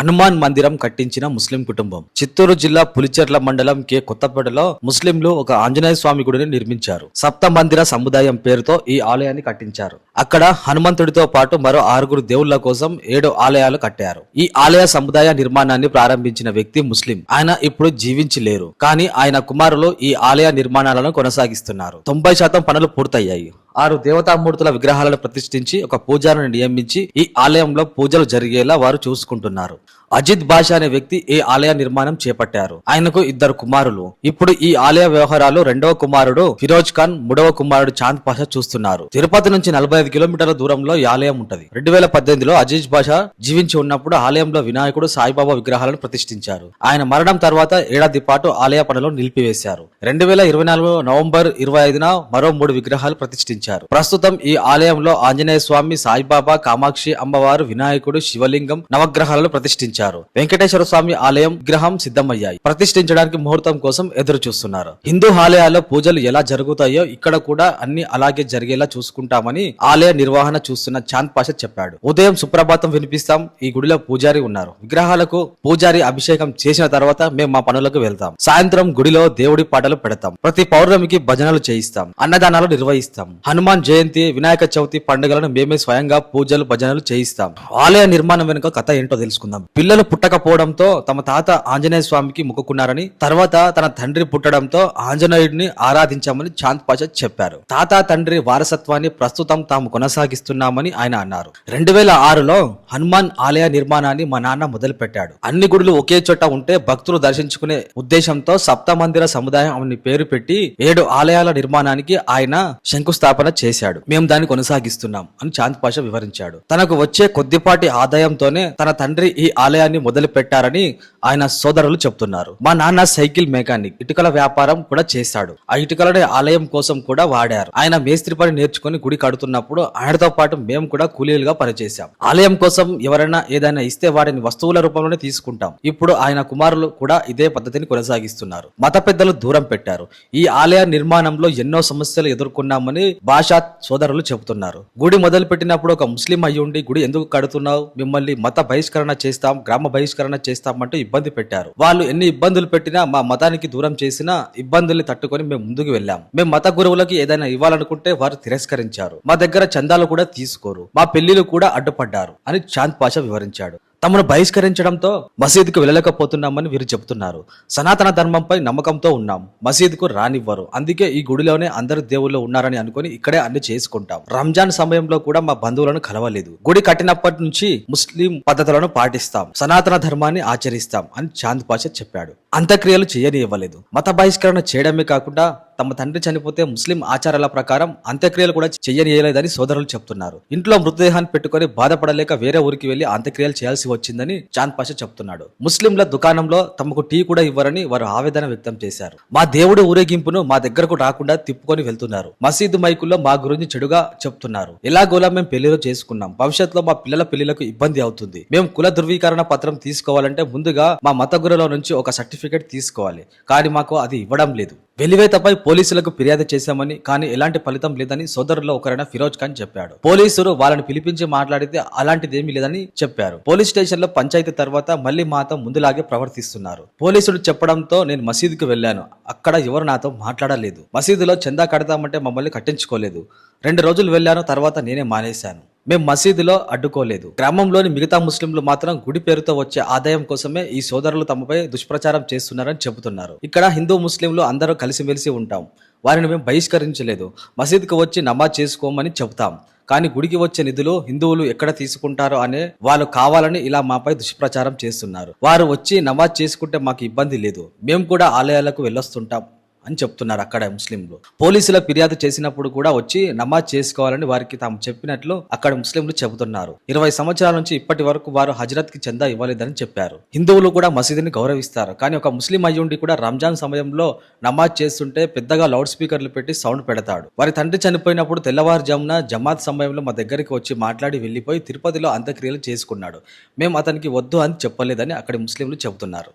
హనుమాన్ మందిరం కట్టించిన ముస్లిం కుటుంబం. చిత్తూరు జిల్లా పులిచెర్ల మండలం కె. కొత్తపేటలో ముస్లింలు ఒక ఆంజనేయ స్వామి గుడిని నిర్మించారు. సప్త మందిర సముదాయం పేరుతో ఈ ఆలయాన్ని కట్టించారు. అక్కడ హనుమంతుడితో పాటు మరో ఆరుగురు దేవుళ్ళ కోసం ఏడు ఆలయాలు కట్టారు. ఈ ఆలయ సముదాయ నిర్మాణాన్ని ప్రారంభించిన వ్యక్తి ముస్లిం. ఆయన ఇప్పుడు జీవించి లేరు కానీ ఆయన కుమారులు ఈ ఆలయ నిర్మాణాలను కొనసాగిస్తున్నారు. తొంభై శాతం పనులు పూర్తయ్యాయి. ఆరు దేవతామూర్తుల విగ్రహాలను ప్రతిష్ఠించి ఒక పూజారిని నియమించి ఈ ఆలయంలో పూజలు జరిగేలా వారు చూసుకుంటున్నారు. అజిత్ బాషా అనే వ్యక్తి ఈ ఆలయ నిర్మాణం చేపట్టారు. ఆయనకు ఇద్దరు కుమారులు. ఇప్పుడు ఈ ఆలయ వ్యవహారాలు రెండవ కుమారుడు ఫిరోజ్ ఖాన్ మూడవ కుమారుడు చాంద్ పాషా చూస్తున్నారు. తిరుపతి నుంచి నలభై పదిహేను కిలోమీటర్ల దూరంలో ఈ ఆలయం ఉంటది. రెండు వేల పద్దెనిమిదిలో అజీజ్ బాషా జీవించి ఉన్నప్పుడు ఆలయంలో వినాయకుడు సాయిబాబా విగ్రహాలను ప్రతిష్ఠించారు. ఆయన మరణం తర్వాత ఏడాది పాటు ఆలయ పనులు నిలిపివేశారు. రెండు వేల ఇరవై నాలుగు నవంబర్ ఇరవై ఐదున మరో మూడు విగ్రహాలు ప్రతిష్ఠించారు. ప్రస్తుతం ఈ ఆలయంలో ఆంజనేయ స్వామి సాయిబాబా కామాక్షి అమ్మవారు వినాయకుడు శివలింగం నవగ్రహాలను ప్రతిష్ఠించారు. వెంకటేశ్వర స్వామి ఆలయం విగ్రహం సిద్ధమయ్యాయి. ప్రతిష్ఠించడానికి ముహూర్తం కోసం ఎదురు చూస్తున్నారు హిందూ ఆలయాల్లో పూజలు ఎలా జరుగుతాయో ఇక్కడ కూడా అన్ని అలాగే జరిగేలా చూసుకుంటామని ఆలయ ఆలయ నిర్వహణ చూస్తున్న చాంద్ పాషా చెప్పాడు. ఉదయం సుప్రభాతం వినిపిస్తాం. ఈ గుడిలో పూజారి ఉన్నారు. విగ్రహాలకు పూజారి అభిషేకం చేసిన తర్వాత మేము మా పనులకు వెళ్తాం. సాయంత్రం గుడిలో దేవుడి పాటలు పెడతాం. ప్రతి పౌర్ణమికి భజనలు చేయిస్తాం. అన్నదానాలు నిర్వహిస్తాం. హనుమాన్ జయంతి వినాయక చవితి పండుగలను మేమే స్వయంగా పూజలు భజనలు చేయిస్తాం. ఆలయ నిర్మాణం వెనుక కథ ఏంటో తెలుసుకుందాం. పిల్లలు పుట్టకపోవడంతో తమ తాత ఆంజనేయ స్వామికి మొక్కుకున్నారని తర్వాత తన తండ్రి పుట్టడంతో ఆంజనేయుడిని ఆరాధించామని చాంద్ పాషా చెప్పారు. తాత తండ్రి వారసత్వాన్ని ప్రస్తుతం తాము కొనసాగిస్తున్నామని ఆయన అన్నారు. రెండు వేల ఆరులో హనుమాన్ ఆలయ నిర్మాణాన్ని మా నాన్న మొదలు పెట్టాడు అన్ని గుడులు ఒకే చోట ఉంటే భక్తులు దర్శించుకునే ఉద్దేశంతో సప్త మందిర సముదాయం అని పేరు పెట్టి ఏడు ఆలయాల నిర్మాణానికి ఆయన శంకుస్థాపన చేశాడు. మేము దాన్ని కొనసాగిస్తున్నాం అని చాంద్ పాషా వివరించాడు. తనకు వచ్చే కొద్దిపాటి ఆదాయంతోనే తన తండ్రి ఈ ఆలయాన్ని మొదలు పెట్టారని ఆయన సోదరులు చెప్తున్నారు. మా నాన్న సైకిల్ మెకానిక్ ఇటుకల వ్యాపారం కూడా చేశాడు. ఆ ఇటుకలనే ఆలయం కోసం కూడా వాడారు. ఆయన మేస్త్రి పని నేర్చుకుని గుడి కడుతున్నప్పుడు ఆయనతో పాటు మేము కూడా కూలీలుగా పనిచేశాం. ఆలయం కోసం ఎవరైనా ఏదైనా ఇస్తే వాటిని వస్తువుల రూపంలోనే తీసుకుంటాం. ఇప్పుడు ఆయన కుమారులు కూడా ఇదే పద్ధతిని కొనసాగిస్తున్నారు. మత పెద్దలు దూరం పెట్టారు. ఈ ఆలయ నిర్మాణంలో ఎన్నో సమస్యలు ఎదుర్కొన్నామని భాషా సోదరులు చెబుతున్నారు. గుడి మొదలు పెట్టినప్పుడు ఒక ముస్లిం అయ్యుండి గుడి ఎందుకు కడుతున్నావు? మిమ్మల్ని మత బహిష్కరణ చేస్తాం గ్రామ బహిష్కరణ చేస్తామంటూ ఇబ్బంది పెట్టారు. వాళ్ళు ఎన్ని ఇబ్బందులు పెట్టినా మా మతానికి దూరం చేసినా ఇబ్బందుల్ని తట్టుకొని మేము ముందుకు వెళ్ళాం. మేము మత గురువులకి ఏదైనా ఇవ్వాలనుకుంటే వారు తిరస్కరించారు. మా దగ్గర చందాలు కూడా తీసుకోరు. మా పెళ్ళిలు కూడా అడ్డుపడ్డారు అని చాంద్ పాషా వివరించాడు. తమను బహిష్కరించడంతో మసీదుకు వెళ్ళలేకపోతున్నామని వీరు చెబుతున్నారు. సనాతన ధర్మంపై నమ్మకంతో ఉన్నాం. మసీదుకు రానివ్వరు. అందుకే ఈ గుడిలోనే అందరు దేవుళ్ళు ఉన్నారని అనుకుని ఇక్కడే అన్ని చేసుకుంటాం. రంజాన్ సమయంలో కూడా మా బంధువులను కలవలేదు. గుడి కట్టినప్పటి నుంచి ముస్లిం పద్ధతులను పాటిస్తాం. సనాతన ధర్మాన్ని ఆచరిస్తాం అని చాంద్ పాషా చెప్పాడు. అంత్యక్రియలు చేయనివ్వలేదు మత బహిష్కరణ చేయడమే కాకుండా తమ తండ్రి చనిపోతే ముస్లిం ఆచారాల ప్రకారం అంత్యక్రియలు కూడా చేయనియలేదని సోదరులు చెప్తున్నారు. ఇంట్లో మృతదేహాన్ని పెట్టుకొని బాధపడలేక వేరే ఊరికి వెళ్ళి అంత్యక్రియలు చేయాల్సి వచ్చిందని చాంద్ పాషా చెప్తున్నాడు. ముస్లింల దుకాణంలో తమకు టీ కూడా ఇవ్వరని వారు ఆవేదన వ్యక్తం చేశారు. మా దేవుడి ఊరేగింపును మా దగ్గరకు రాకుండా తిప్పుకొని వెళ్తున్నారు. మసీదు మైకుల్లో మా గురించి చెడుగా చెప్తున్నారు. ఎలాగోలా మేము పెళ్ళిలో చేసుకున్నాం. భవిష్యత్తులో మా పిల్లల పెళ్ళిలకు ఇబ్బంది అవుతుంది. మేము కుల ధృవీకరణ పత్రం తీసుకోవాలంటే ముందుగా మా మత గురులో నుంచి ఒక సర్టిఫికేట్ తీసుకోవాలి. కానీ మాకు అది ఇవ్వడం లేదు. వెలివేతపై పోలీసులకు ఫిర్యాదు చేశామని కానీ ఎలాంటి ఫలితం లేదని సోదరుల్లో ఒకరైన ఫిరోజ్ ఖాన్ చెప్పాడు. పోలీసులు వాళ్ళని పిలిపించి మాట్లాడితే అలాంటిదేమీ లేదని చెప్పారు. పోలీస్ స్టేషన్లో పంచాయతీ తర్వాత మళ్ళీ మాతో ముందులాగే ప్రవర్తిస్తున్నారు. పోలీసులు చెప్పడంతో నేను మసీదుకు వెళ్ళాను. అక్కడ ఎవరు నాతో మాట్లాడలేదు. మసీదులో చందా కడతామంటే మమ్మల్ని కట్టించుకోలేదు. రెండు రోజులు వెళ్ళాను తర్వాత నేనే మానేశాను. మేము మసీదులో అడ్డుకోలేదు. గ్రామంలోని మిగతా ముస్లింలు మాత్రం గుడి పేరుతో వచ్చే ఆదాయం కోసమే ఈ సోదరులు తమపై దుష్ప్రచారం చేస్తున్నారని చెబుతున్నారు. ఇక్కడ హిందూ ముస్లింలు అందరూ కలిసిమెలిసి ఉంటాం. వారిని మేము బహిష్కరించలేదు. మసీదుకు వచ్చి నమాజ్ చేసుకోమని చెబుతాం. కానీ గుడికి వచ్చే నిధులు హిందువులు ఎక్కడ తీసుకుంటారో అనే వాళ్ళు కావాలని ఇలా మాపై దుష్ప్రచారం చేస్తున్నారు. వారు వచ్చి నమాజ్ చేసుకుంటే మాకు ఇబ్బంది లేదు. మేము కూడా ఆలయాలకు వెళ్ళొస్తుంటాం. అని చెప్తున్నారు అక్కడ ముస్లింలు. పోలీసుల ఫిర్యాదు చేసినప్పుడు కూడా వచ్చి నమాజ్ చేసుకోవాలని వారికి తాము చెప్పినట్లు అక్కడ ముస్లింలు చెబుతున్నారు. ఇరవై సంవత్సరాల నుంచి ఇప్పటి వరకు వారు హజరత్కి చందా ఇవ్వలేదని చెప్పారు. హిందువులు కూడా మసీదుని గౌరవిస్తారు. కానీ ఒక ముస్లిం అయ్యుండి కూడా రంజాన్ సమయంలో నమాజ్ చేస్తుంటే పెద్దగా లౌడ్ స్పీకర్లు పెట్టి సౌండ్ పెడతాడు. వారి తండ్రి చనిపోయినప్పుడు తెల్లవారుజామున జమాత్ సమయంలో మా దగ్గరికి వచ్చి మాట్లాడి వెళ్ళిపోయి తిరుపతిలో అంత్యక్రియలు చేసుకున్నాడు. మేము అతనికి వద్దు అని చెప్పలేదని అక్కడి ముస్లింలు చెబుతున్నారు.